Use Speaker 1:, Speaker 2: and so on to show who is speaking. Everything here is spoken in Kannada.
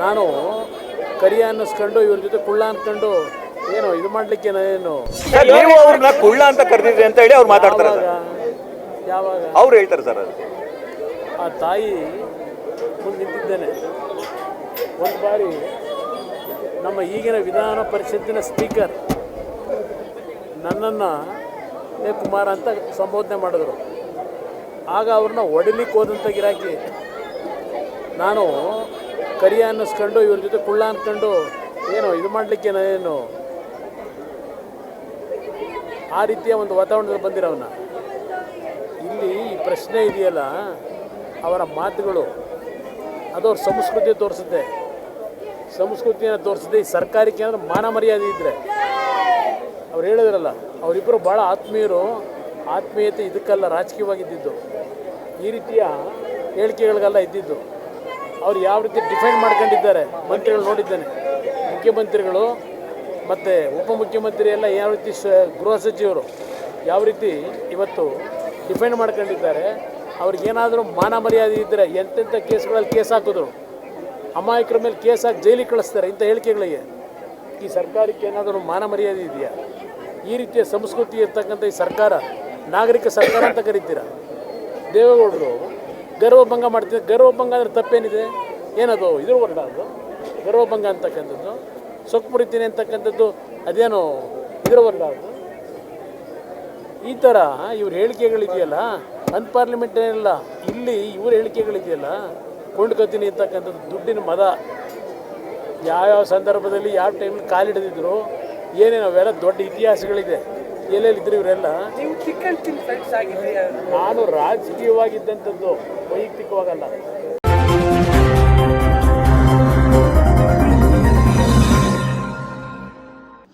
Speaker 1: ನಾನು ಕರಿಯ ಅನ್ನಿಸ್ಕೊಂಡು ಇವ್ರ ಜೊತೆ ಕುಳ್ಳ ಅನ್ಕೊಂಡು ಏನು ಇದು ಮಾಡ್ಲಿಕ್ಕೆ ಏನು?
Speaker 2: ಸರ್ ನೀವು ಅವ್ರನ್ನ ಕುಳ್ಳ ಅಂತ ಕರೆದಿದ್ರಿ ಅಂತ ಹೇಳಿ ಅವ್ರು ಮಾತಾಡ್ತಾರೆ ಸರ್.
Speaker 1: ಯಾವಾಗ?
Speaker 2: ಅವ್ರು ಹೇಳ್ತಾರೆ ಸರ್ ಅದು.
Speaker 1: ಆ ತಾಯಿ ಮುಂದೆ ನಿಂತಿದ್ದೇನೆ. ಒಂದು ಬಾರಿ ನಮ್ಮ ಈಗಿನ ವಿಧಾನ ಪರಿಷತ್ತಿನ ಸ್ಪೀಕರ್ ನನ್ನನ್ನು ಏ ಕುಮಾರ್ ಅಂತ ಸಂಬೋಧನೆ ಮಾಡಿದ್ರು. ಆಗ ಅವ್ರನ್ನ ಹೊಡಿಲಿಕ್ಕೆ ಹೋದಂಥ ಗಿರಾಕಿ. ನಾನು ಕರಿಯ ಅನ್ನಿಸ್ಕೊಂಡು ಇವ್ರ ಜೊತೆ ಕುಳ್ಳ ಅನ್ಕೊಂಡು ಏನು ಇದು ಮಾಡಲಿಕ್ಕೆ ಏನು ಆ ರೀತಿಯ ಒಂದು ವಾತಾವರಣದಲ್ಲಿ ಬಂದಿರೋವನ್ನ ಇಲ್ಲಿ ಈ ಪ್ರಶ್ನೆ ಇದೆಯಲ್ಲ, ಅವರ ಮಾತುಗಳು, ಅದು ಅವ್ರ ಸಂಸ್ಕೃತಿ ತೋರಿಸುತ್ತೆ. ಸಂಸ್ಕೃತಿಯನ್ನು ತೋರಿಸುತ್ತೆ ಈ ಸರ್ಕಾರಕ್ಕೆ ಅಂದ್ರೆ ಮಾನ ಮರ್ಯಾದೆ ಇದ್ದರೆ ಅವ್ರು ಹೇಳಿದ್ರಲ್ಲ ಅವರಿಬ್ಬರು ಭಾಳ ಆತ್ಮೀಯರು, ಆತ್ಮೀಯತೆ ಇದಕ್ಕೆಲ್ಲ ರಾಜಕೀಯವಾಗಿದ್ದಿದ್ದು. ಈ ರೀತಿಯ ಹೇಳಿಕೆಗಳಿಗೆಲ್ಲ ಇದ್ದಿದ್ದು. ಅವ್ರು ಯಾವ ರೀತಿ ಡಿಫೈನ್ ಮಾಡ್ಕೊಂಡಿದ್ದಾರೆ, ಮಂತ್ರಿಗಳು ನೋಡಿದ್ದೇನೆ. ಮುಖ್ಯಮಂತ್ರಿಗಳು ಮತ್ತು ಉಪಮುಖ್ಯಮಂತ್ರಿ ಎಲ್ಲ ಯಾವ ರೀತಿ ಸ, ಗೃಹ ಸಚಿವರು ಯಾವ ರೀತಿ ಇವತ್ತು ಡಿಫೆಂಡ್ ಮಾಡ್ಕೊಂಡಿದ್ದಾರೆ ಅವ್ರಿಗೇನಾದರೂ ಮಾನ ಮರ್ಯಾದೆ ಇದ್ದರೆ ಎಂತೆಂಥ ಕೇಸ್ಗಳಲ್ಲಿ ಕೇಸ್ ಹಾಕಿದ್ರು, ಅಮಾಯಕರ ಮೇಲೆ ಕೇಸ್ ಹಾಕಿ ಜೈಲಿಗೆ ಕಳಿಸ್ತಾರೆ ಇಂಥ ಹೇಳಿಕೆಗಳಿಗೆ. ಈ ಸರ್ಕಾರಕ್ಕೆ ಏನಾದರೂ ಮಾನ ಮರ್ಯಾದೆ ಇದೆಯಾ? ಈ ರೀತಿಯ ಸಂಸ್ಕೃತಿ ಇರ್ತಕ್ಕಂಥ ಈ ಸರ್ಕಾರ, ನಾಗರಿಕ ಸರ್ಕಾರ ಅಂತ ಕರಿತೀರ? ದೇವೇಗೌಡರು ಗರ್ವಭಂಗ ಮಾಡ್ತಿದ್ದೆ ಗರ್ವಭಂಗ ಅಂದರೆ ತಪ್ಪೇನಿದೆ? ಏನದು? ಇದ್ರ ವರ್ಣ ಅದು. ಗರ್ವಭಂಗ ಅಂತಕ್ಕಂಥದ್ದು. ಸೊಕ್ಕು ಮುರಿತೀನಿ ಅಂತಕ್ಕಂಥದ್ದು ಅದೇನು ಇದ್ರ ವರ್ಣ ಅದು. ಈ ಥರ ಇವ್ರ ಹೇಳಿಕೆಗಳಿದೆಯಲ್ಲ ಅನ್ಪಾರ್ಲಿಮೆಂಟ್ ಏನಿಲ್ಲ. ಇಲ್ಲಿ ಇವ್ರ ಹೇಳಿಕೆಗಳಿದೆಯಲ್ಲ ಕೊಂಡ್ಕೊತೀನಿ ಅಂತಕ್ಕಂಥದ್ದು ದುಡ್ಡಿನ ಮದ. ಯಾವ್ಯಾವ ಸಂದರ್ಭದಲ್ಲಿ, ಯಾವ ಟೈಮಲ್ಲಿ ಕಾಲಿಡದಿದ್ರು, ಏನೇನು ಅವೆಲ್ಲ ದೊಡ್ಡ ಇತಿಹಾಸಗಳಿದೆ. ಎಲ್ಲೆಲ್ಲಿದ್ರು ಇವರೆಲ್ಲ
Speaker 3: ನೀವು
Speaker 1: ನಾನು ರಾಜಕೀಯವಾಗಿದ್ದಂಥದ್ದು ವೈಯಕ್ತಿಕವಾಗಲ್ಲ.